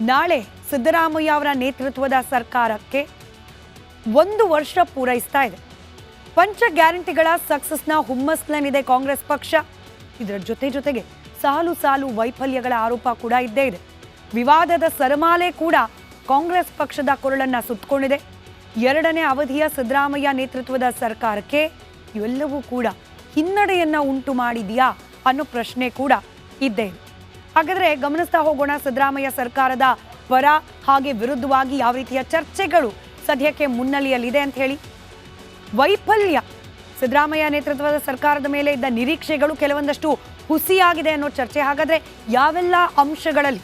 ನಾಳೆ ಸಿದ್ದರಾಮಯ್ಯ ಅವರ ನೇತೃತ್ವದ ಸರ್ಕಾರಕ್ಕೆ ಒಂದು ವರ್ಷ ಪೂರೈಸ್ತಾ ಇದೆ. ಪಂಚ ಗ್ಯಾರಂಟಿಗಳ ಸಕ್ಸಸ್ನ ಹುಮ್ಮಸ್ನಲ್ಲಿದೆ ಕಾಂಗ್ರೆಸ್ ಪಕ್ಷ. ಇದರ ಜೊತೆ ಜೊತೆಗೆ ಸಾಲು ಸಾಲು ವೈಫಲ್ಯಗಳ ಆರೋಪ ಕೂಡ ಇದ್ದೇ ಇದೆ. ವಿವಾದದ ಸರಮಾಲೆ ಕೂಡ ಕಾಂಗ್ರೆಸ್ ಪಕ್ಷದ ಕೊರಳನ್ನ ಸುತ್ತಕೊಂಡಿದೆ ಎರಡನೇ ಅವಧಿಯ ಸಿದ್ದರಾಮಯ್ಯ ನೇತೃತ್ವದ ಸರ್ಕಾರಕ್ಕೆ ಇವೆಲ್ಲವೂ ಕೂಡ ಹಿನ್ನಡೆಯನ್ನ ಉಂಟು ಮಾಡಿದೆಯಾ ಅನ್ನೋ ಪ್ರಶ್ನೆ ಕೂಡ ಇದ್ದೇ ಇದೆ. ಹಾಗಾದ್ರೆ ಗಮನಿಸ್ತಾ ಹೋಗೋಣ ಸಿದ್ದರಾಮಯ್ಯ ಸರ್ಕಾರದ ಪರ ಹಾಗೆ ವಿರುದ್ಧವಾಗಿ ಯಾವ ರೀತಿಯ ಚರ್ಚೆಗಳು ಸದ್ಯಕ್ಕೆ ಮುನ್ನೆಲೆಯಲ್ಲಿದೆ ಅಂತ ಹೇಳಿ. ವೈಫಲ್ಯ. ಸಿದ್ದರಾಮಯ್ಯ ನೇತೃತ್ವದ ಸರ್ಕಾರದ ಮೇಲೆ ಇದ್ದ ನಿರೀಕ್ಷೆಗಳು ಕೆಲವೊಂದಷ್ಟು ಹುಸಿಯಾಗಿದೆ ಅನ್ನೋ ಚರ್ಚೆ. ಹಾಗಾದ್ರೆ ಯಾವೆಲ್ಲ ಅಂಶಗಳಲ್ಲಿ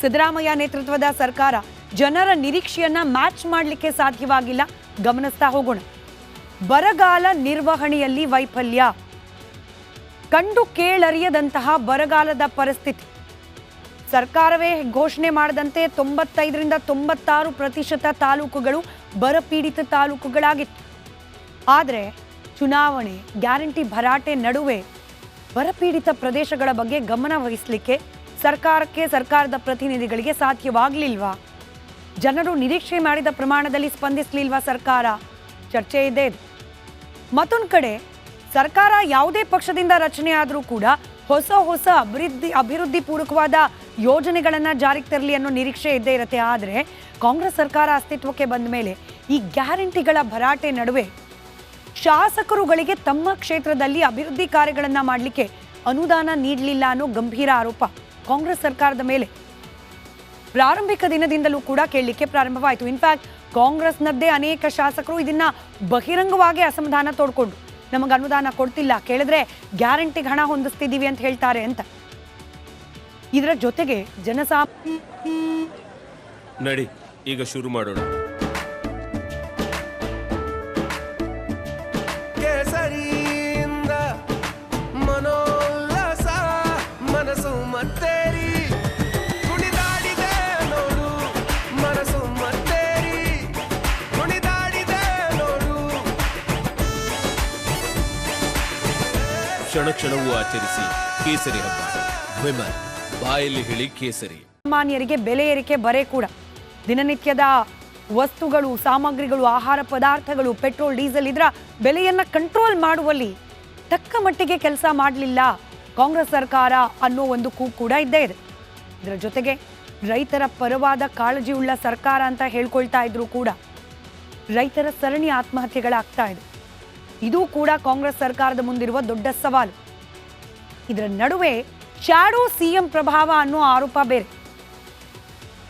ಸಿದ್ದರಾಮಯ್ಯ ನೇತೃತ್ವದ ಸರ್ಕಾರ ಜನರ ನಿರೀಕ್ಷೆಯನ್ನ ಮ್ಯಾಚ್ ಮಾಡಲಿಕ್ಕೆ ಸಾಧ್ಯವಾಗಿಲ್ಲ? ಗಮನಿಸ್ತಾ ಹೋಗೋಣ. ಬರಗಾಲ ನಿರ್ವಹಣೆಯಲ್ಲಿ ವೈಫಲ್ಯ. ಕಂಡು ಕೇಳರಿಯದಂತಹ ಬರಗಾಲದ ಪರಿಸ್ಥಿತಿ. ಸರ್ಕಾರವೇ ಘೋಷಣೆ ಮಾಡದಂತೆ ತೊಂಬತ್ತೈದರಿಂದ ತೊಂಬತ್ತಾರು ಪ್ರತಿಶತ ತಾಲೂಕುಗಳು ಬರಪೀಡಿತ ತಾಲೂಕುಗಳಾಗಿತ್ತು. ಆದರೆ ಚುನಾವಣೆ, ಗ್ಯಾರಂಟಿ ಭರಾಟೆ ನಡುವೆ ಬರಪೀಡಿತ ಪ್ರದೇಶಗಳ ಬಗ್ಗೆ ಗಮನ ವಹಿಸಲಿಕ್ಕೆ ಸರ್ಕಾರಕ್ಕೆ ಸರ್ಕಾರದ ಪ್ರತಿನಿಧಿಗಳಿಗೆ ಸಾಧ್ಯವಾಗಲಿಲ್ವಾ? ಜನರು ನಿರೀಕ್ಷೆ ಮಾಡಿದ ಪ್ರಮಾಣದಲ್ಲಿ ಸ್ಪಂದಿಸಲಿಲ್ವಾ ಸರ್ಕಾರ? ಚರ್ಚೆ ಇದೆ. ಮತ್ತೊಂದು ಕಡೆ ಸರ್ಕಾರ ಯಾವುದೇ ಪಕ್ಷದಿಂದ ರಚನೆ ಆದರೂ ಕೂಡ ಹೊಸ ಹೊಸ ಅಭಿವೃದ್ಧಿ ಅಭಿವೃದ್ಧಿ ಪೂರಕವಾದ ಯೋಜನೆಗಳನ್ನು ಜಾರಿಗೆ ತರಲಿ ಅನ್ನೋ ನಿರೀಕ್ಷೆ ಇದ್ದೇ ಇರುತ್ತೆ. ಆದರೆ ಕಾಂಗ್ರೆಸ್ ಸರ್ಕಾರ ಅಸ್ತಿತ್ವಕ್ಕೆ ಬಂದ ಮೇಲೆ ಈ ಗ್ಯಾರಂಟಿಗಳ ಭರಾಟೆ ನಡುವೆ ಶಾಸಕರುಗಳಿಗೆ ತಮ್ಮ ಕ್ಷೇತ್ರದಲ್ಲಿ ಅಭಿವೃದ್ಧಿ ಕಾರ್ಯಗಳನ್ನು ಮಾಡಲಿಕ್ಕೆ ಅನುದಾನ ನೀಡಲಿಲ್ಲ ಅನ್ನೋ ಗಂಭೀರ ಆರೋಪ ಕಾಂಗ್ರೆಸ್ ಸರ್ಕಾರದ ಮೇಲೆ. ಪ್ರಾರಂಭಿಕ ದಿನದಿಂದಲೂ ಕೂಡ ಕೇಳಲಿಕ್ಕೆ ಪ್ರಾರಂಭವಾಯಿತು. ಇನ್ಫ್ಯಾಕ್ಟ್ ಕಾಂಗ್ರೆಸ್ನದ್ದೇ ಅನೇಕ ಶಾಸಕರು ಇದನ್ನ ಬಹಿರಂಗವಾಗಿ ಅಸಮಾಧಾನ ತೋಡ್ಕೊಂಡು ನಮಗೆ ಅನುದಾನ ಕೊಡ್ತಿಲ್ಲ. ಕೇಳಿದ್ರೆ ಗ್ಯಾರಂಟಿಗೆ ಹಣ ಹೊಂದಿಸ್ತಿದ್ದೀವಿ ಅಂತ ಹೇಳ್ತಾರೆ ಅಂತ. ಇದರ ಜೊತೆಗೆ ಜನಸಾ ನಡಿ, ಈಗ ಶುರು ಮಾಡೋಣ. ಕ್ಷಣ ಕ್ಷಣವೂ ಆಚರಿಸಿ ಕೇಸರಿ ಹಬ್ಬ. ವಿಮಲ್, ಬಾಯಲ್ಲಿ ಹೇಳಿ ಕೇಸರಿ. ಸಾಮಾನ್ಯರಿಗೆ ಬೆಲೆ ಏರಿಕೆ ಬರೆ ಕೂಡ. ದಿನನಿತ್ಯದ ವಸ್ತುಗಳು, ಸಾಮಗ್ರಿಗಳು, ಆಹಾರ ಪದಾರ್ಥಗಳು, ಪೆಟ್ರೋಲ್, ಡೀಸೆಲ್ ಇದರ ಬೆಲೆಯನ್ನ ಕಂಟ್ರೋಲ್ ಮಾಡುವಲ್ಲಿ ತಕ್ಕ ಮಟ್ಟಿಗೆ ಕೆಲಸ ಮಾಡಲಿಲ್ಲ. ಕಾಂಗ್ರೆಸ್ ಸರ್ಕಾರ ಅನ್ನೋ ಒಂದು ಕೂ ಕೂಡ ಇದ್ದೇ ಇದೆ. ಇದರ ಜೊತೆಗೆ ರೈತರ ಪರವಾದ ಕಾಳಜಿ ಉಳ್ಳ ಸರ್ಕಾರ ಅಂತ ಹೇಳ್ಕೊಳ್ತಾ ಇದ್ರು ಕೂಡ. ರೈತರ ಸರಣಿ ಆತ್ಮಹತ್ಯೆಗಳಾಗ್ತಾ ಇದೆ. ಇದು ಕೂಡ ಕಾಂಗ್ರೆಸ್ ಸರ್ಕಾರದ ಮುಂದಿರುವ ದೊಡ್ಡ ಸವಾಲು. ಇದರ ನಡುವೆ ಶ್ಯಾಡೋ ಸಿಎಂ ಪ್ರಭಾವ ಅನ್ನೋ ಆರೋಪ ಬೇರೆ.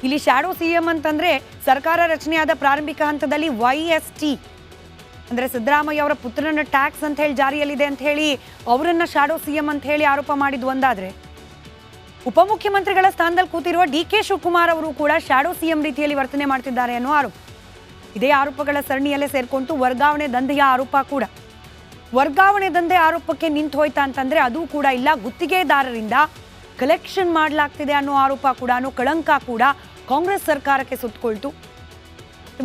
ಇಲ್ಲಿ ಶ್ಯಾಡೋ ಸಿಎಂ ಅಂತಂದ್ರೆ ಸರ್ಕಾರ ರಚನೆಯಾದ ಪ್ರಾರಂಭಿಕ ಹಂತದಲ್ಲಿ ವೈ ಎಸ್ ಟಿ. ಅಂದ್ರೆ ಸಿದ್ದರಾಮಯ್ಯ ಅವರ ಪುತ್ರನ ಟ್ಯಾಕ್ಸ್ ಅಂತ ಹೇಳಿ ಜಾರಿಯಲ್ಲಿದೆ ಅಂತ ಹೇಳಿ ಅವರನ್ನ ಶಾಡೋ ಸಿಎಂ ಅಂತ ಹೇಳಿ ಆರೋಪ ಮಾಡಿದ್ದು ಒಂದಾದ್ರೆ. ಉಪಮುಖ್ಯಮಂತ್ರಿಗಳ ಸ್ಥಾನದಲ್ಲಿ ಕೂತಿರುವ ಡಿ ಕೆ ಶಿವಕುಮಾರ್ ಅವರು ಕೂಡ ಶಾಡೋ ಸಿಎಂ ರೀತಿಯಲ್ಲಿ ವರ್ತನೆ ಮಾಡ್ತಿದ್ದಾರೆ ಅನ್ನೋ ಆರೋಪ. ಇದೇ ಆರೋಪಗಳ ಸರಣಿಯಲ್ಲೇ ಸೇರ್ಕೊಂಡು ವರ್ಗಾವಣೆ ದಂಧೆಯ ಆರೋಪ ಕೂಡ. ವರ್ಗಾವಣೆ ದಂಧೆ ಆರೋಪಕ್ಕೆ ನಿಂತು ಹೋಯ್ತಾ ಅಂತಂದ್ರೆ ಅದು ಕೂಡ ಇಲ್ಲ. ಗುತ್ತಿಗೆದಾರರಿಂದ ಕಲೆಕ್ಷನ್ ಮಾಡಲಾಗ್ತಿದೆ ಅನ್ನೋ ಆರೋಪ ಕೂಡ, ಅನ್ನೋ ಕಳಂಕ ಕೂಡ ಕಾಂಗ್ರೆಸ್ ಸರ್ಕಾರಕ್ಕೆ ಸುತ್ತಕೊಳ್ತು.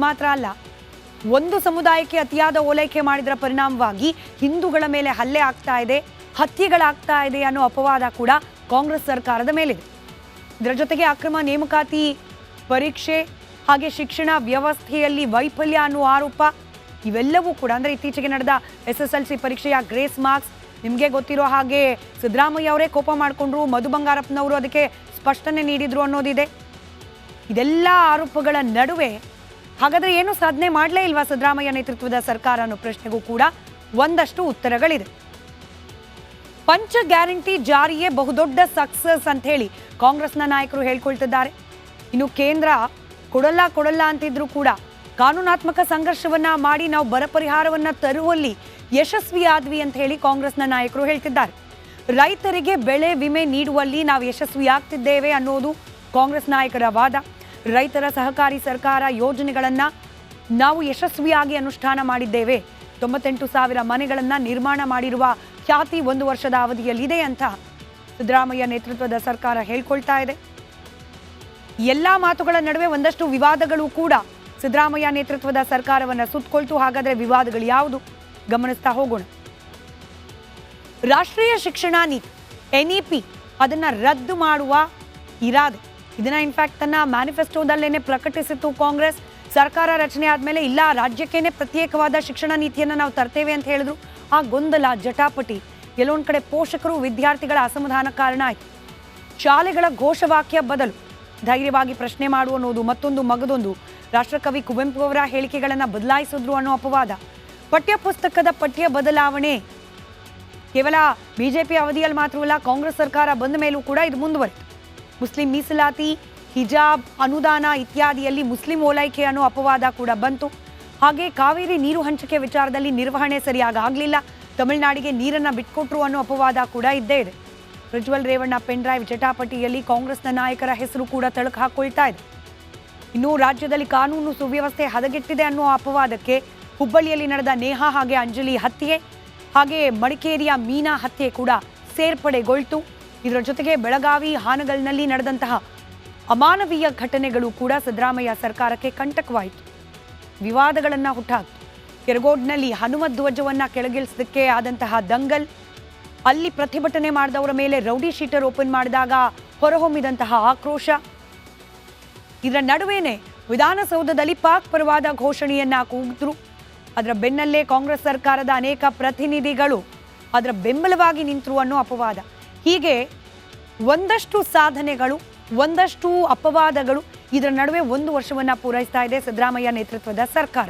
ಮಾತ್ರ ಅಲ್ಲ, ಒಂದು ಸಮುದಾಯಕ್ಕೆ ಅತಿಯಾದ ಓಲೈಕೆ ಮಾಡಿದರ ಪರಿಣಾಮವಾಗಿ ಹಿಂದೂಗಳ ಮೇಲೆ ಹಲ್ಲೆ ಆಗ್ತಾ ಇದೆ, ಹತ್ಯೆಗಳಾಗ್ತಾ ಇದೆ ಅನ್ನೋ ಅಪವಾದ ಕೂಡ ಕಾಂಗ್ರೆಸ್ ಸರ್ಕಾರದ ಮೇಲಿದೆ. ಇದರ ಜೊತೆಗೆ ಅಕ್ರಮ ನೇಮಕಾತಿ ಪರೀಕ್ಷೆ ಹಾಗೆ ಶಿಕ್ಷಣ ವ್ಯವಸ್ಥೆಯಲ್ಲಿ ವೈಫಲ್ಯ ಅನ್ನುವ ಆರೋಪ ಇವೆಲ್ಲವೂ ಕೂಡ, ಅಂದರೆ ಇತ್ತೀಚೆಗೆ ನಡೆದ ಎಸ್ ಎಸ್ ಎಲ್ ಸಿ ಪರೀಕ್ಷೆಯ ಗ್ರೇಸ್ ಮಾರ್ಕ್ಸ್, ನಿಮಗೆ ಗೊತ್ತಿರೋ ಹಾಗೆ ಸಿದ್ದರಾಮಯ್ಯ ಅವರೇ ಕೋಪ ಮಾಡಿಕೊಂಡ್ರು, ಮಧು ಬಂಗಾರಪ್ಪನವರು ಅದಕ್ಕೆ ಸ್ಪಷ್ಟನೆ ನೀಡಿದ್ರು ಅನ್ನೋದಿದೆ. ಇದೆಲ್ಲ ಆರೋಪಗಳ ನಡುವೆ ಹಾಗಾದ್ರೆ ಏನು ಸಾಧನೆ ಮಾಡಲೇ ಇಲ್ವಾ ಸಿದ್ದರಾಮಯ್ಯ ನೇತೃತ್ವದ ಸರ್ಕಾರ ಅನ್ನೋ ಪ್ರಶ್ನೆಗೂ ಕೂಡ ಒಂದಷ್ಟು ಉತ್ತರಗಳಿದೆ. ಪಂಚ ಗ್ಯಾರಂಟಿ ಜಾರಿಯೇ ಬಹುದೊಡ್ಡ ಸಕ್ಸಸ್ ಅಂತ ಹೇಳಿ ಕಾಂಗ್ರೆಸ್ನ ನಾಯಕರು ಹೇಳ್ಕೊಳ್ತಿದ್ದಾರೆ. ಇನ್ನು ಕೇಂದ್ರ ಕೊಡಲ್ಲ ಕೊಡಲ್ಲ ಅಂತಿದ್ರು ಕೂಡ ಕಾನೂನಾತ್ಮಕ ಸಂಘರ್ಷವನ್ನ ಮಾಡಿ ನಾವು ಬರ ಪರಿಹಾರವನ್ನ ತರುವಲ್ಲಿ ಯಶಸ್ವಿ ಆದ್ವಿ ಅಂತ ಹೇಳಿ ಕಾಂಗ್ರೆಸ್ನ ನಾಯಕರು ಹೇಳ್ತಿದ್ದಾರೆ. ರೈತರಿಗೆ ಬೆಳೆ ವಿಮೆ ನೀಡುವಲ್ಲಿ ನಾವು ಯಶಸ್ವಿಯಾಗ್ತಿದ್ದೇವೆ ಅನ್ನೋದು ಕಾಂಗ್ರೆಸ್ ನಾಯಕರ ವಾದ. ರೈತರ ಸಹಕಾರಿ ಸರ್ಕಾರ ಯೋಜನೆಗಳನ್ನ ನಾವು ಯಶಸ್ವಿಯಾಗಿ ಅನುಷ್ಠಾನ ಮಾಡಿದ್ದೇವೆ. ತೊಂಬತ್ತೆಂಟು ಸಾವಿರ ಮನೆಗಳನ್ನ ನಿರ್ಮಾಣ ಮಾಡಿರುವ ಖ್ಯಾತಿ ಒಂದು ವರ್ಷದ ಅವಧಿಯಲ್ಲಿದೆ ಅಂತ ಸಿದ್ದರಾಮಯ್ಯ ನೇತೃತ್ವದ ಸರ್ಕಾರ ಹೇಳ್ಕೊಳ್ತಾ ಇದೆ. ಎಲ್ಲಾ ಮಾತುಗಳ ನಡುವೆ ಒಂದಷ್ಟು ವಿವಾದಗಳು ಕೂಡ ಸಿದ್ದರಾಮಯ್ಯ ನೇತೃತ್ವದ ಸರ್ಕಾರವನ್ನು ಸುತ್ತಕೊಳ್ತು. ಹಾಗಾದರೆ ವಿವಾದಗಳು ಯಾವುದು? ಗಮನಿಸ್ತಾ ಹೋಗೋಣ. ರಾಷ್ಟ್ರೀಯ ಶಿಕ್ಷಣ ನೀತಿ ಎನ್ಇಪಿ ಅದನ್ನ ರದ್ದು ಮಾಡುವ ಇರಾದೆ. ಇದನ್ನ ಇನ್ಫ್ಯಾಕ್ಟ್ ತನ್ನ ಮ್ಯಾನಿಫೆಸ್ಟೋದಲ್ಲೇನೆ ಪ್ರಕಟಿಸಿತ್ತು ಕಾಂಗ್ರೆಸ್. ಸರ್ಕಾರ ರಚನೆ ಆದಮೇಲೆ ಇಲ್ಲ, ರಾಜ್ಯಕ್ಕೇನೆ ಪ್ರತ್ಯೇಕವಾದ ಶಿಕ್ಷಣ ನೀತಿಯನ್ನು ನಾವು ತರ್ತೇವೆ ಅಂತ ಹೇಳಿದ್ರು. ಆ ಗೊಂದಲ ಜಟಾಪಟಿ. ಎಲ್ಲೊಂದು ಕಡೆ ಪೋಷಕರು ವಿದ್ಯಾರ್ಥಿಗಳ ಅಸಮಾಧಾನ ಕಾರಣ ಆಯಿತು. ಶಾಲೆಗಳ ಘೋಷವಾಕ್ಯ ಬದಲು ಧೈರ್ಯವಾಗಿ ಪ್ರಶ್ನೆ ಮಾಡು ಅನ್ನೋದು ಮತ್ತೊಂದು ಮಗದೊಂದು. ರಾಷ್ಟ್ರಕವಿ ಕುವೆಂಪು ಅವರ ಹೇಳಿಕೆಗಳನ್ನು ಬದಲಾಯಿಸಿದ್ರು ಅನ್ನೋ ಅಪವಾದ. ಪಠ್ಯ ಪುಸ್ತಕದ ಪಠ್ಯ ಬದಲಾವಣೆ. ಕೇವಲ ಬಿಜೆಪಿ ಅವಧಿಯಲ್ಲಿ ಮಾತ್ರವಲ್ಲ ಕಾಂಗ್ರೆಸ್ ಸರ್ಕಾರ ಬಂದ ಮೇಲೂ ಕೂಡ ಇದು ಮುಂದುವರಿತು. ಮುಸ್ಲಿಂ ಮೀಸಲಾತಿ, ಹಿಜಾಬ್, ಅನುದಾನ ಇತ್ಯಾದಿಯಲ್ಲಿ ಮುಸ್ಲಿಂ ಓಲೈಕೆ ಅನ್ನೋ ಅಪವಾದ ಕೂಡ ಬಂತು. ಹಾಗೆ ಕಾವೇರಿ ನೀರು ಹಂಚಿಕೆ ವಿಚಾರದಲ್ಲಿ ನಿರ್ವಹಣೆ ಸರಿಯಾಗಿ ಆಗಲಿಲ್ಲ. ತಮಿಳುನಾಡಿಗೆ ನೀರನ್ನು ಬಿಟ್ಕೊಟ್ರು ಅನ್ನೋ ಅಪವಾದ ಕೂಡ ಇದ್ದೇ ಇದೆ. ಪ್ರಜ್ವಲ್ ರೇವಣ್ಣ, ಪೆನ್ಡ್ರೈವ್ ಜಟಾಪಟಿಯಲ್ಲಿ ಕಾಂಗ್ರೆಸ್ನ ನಾಯಕರ ಹೆಸರು ಕೂಡ ತಳಕು ಹಾಕೊಳ್ತಾ ಇದೆ. ಇನ್ನು ರಾಜ್ಯದಲ್ಲಿ ಕಾನೂನು ಸುವ್ಯವಸ್ಥೆ ಹದಗೆಟ್ಟಿದೆ ಅನ್ನೋ ಅಪವಾದಕ್ಕೆ ಹುಬ್ಬಳ್ಳಿಯಲ್ಲಿ ನಡೆದ ನೇಹಾ ಹಾಗೆ ಅಂಜಲಿ ಹತ್ಯೆ, ಹಾಗೆ ಮಡಿಕೇರಿಯ ಮೀನಾ ಹತ್ಯೆ ಕೂಡ ಸೇರ್ಪಡೆಗೊಳ್ತು. ಇದರ ಜೊತೆಗೆ ಬೆಳಗಾವಿ, ಹಾನಗಲ್ನಲ್ಲಿ ನಡೆದಂತಹ ಅಮಾನವೀಯ ಘಟನೆಗಳು ಕೂಡ ಸಿದ್ದರಾಮಯ್ಯ ಸರ್ಕಾರಕ್ಕೆ ಕಂಟಕವಾಯಿತು. ವಿವಾದಗಳನ್ನು ಹುಟ್ಟಾಕ್ತು ಕೆರಗೋಡ್ನಲ್ಲಿ ಹನುಮ ಧ್ವಜವನ್ನು ಕೆಳಗಿಳಿಸೋದಕ್ಕೆ ಆದಂತಹ ದಂಗಲ್ ಅಲ್ಲಿ ಪ್ರತಿಭಟನೆ ಮಾಡಿದವರ ಮೇಲೆ ರೌಡಿ ಶೀಟರ್ ಓಪನ್ ಮಾಡಿದಾಗ ಹೊರಹೊಮ್ಮಿದಂತಹ ಆಕ್ರೋಶ. ಇದರ ನಡುವೆನೆ ವಿಧಾನಸೌಧದಲ್ಲಿ ಪಾಕ್ ಪರವಾದ ಘೋಷಣೆಯನ್ನ ಕೂಗಿದ್ರು. ಅದರ ಬೆನ್ನಲ್ಲೇ ಕಾಂಗ್ರೆಸ್ ಸರ್ಕಾರದ ಅನೇಕ ಪ್ರತಿನಿಧಿಗಳು ಅದರ ಬೆಂಬಲವಾಗಿ ನಿಂತರು ಅನ್ನೋ ಅಪವಾದ. ಹೀಗೆ ಒಂದಷ್ಟು ಸಾಧನೆಗಳು, ಒಂದಷ್ಟು ಅಪವಾದಗಳು ಇದರ ನಡುವೆ ಒಂದು ವರ್ಷವನ್ನು ಪೂರೈಸ್ತಾ ಇದೆ ಸಿದ್ದರಾಮಯ್ಯ ನೇತೃತ್ವದ ಸರ್ಕಾರ.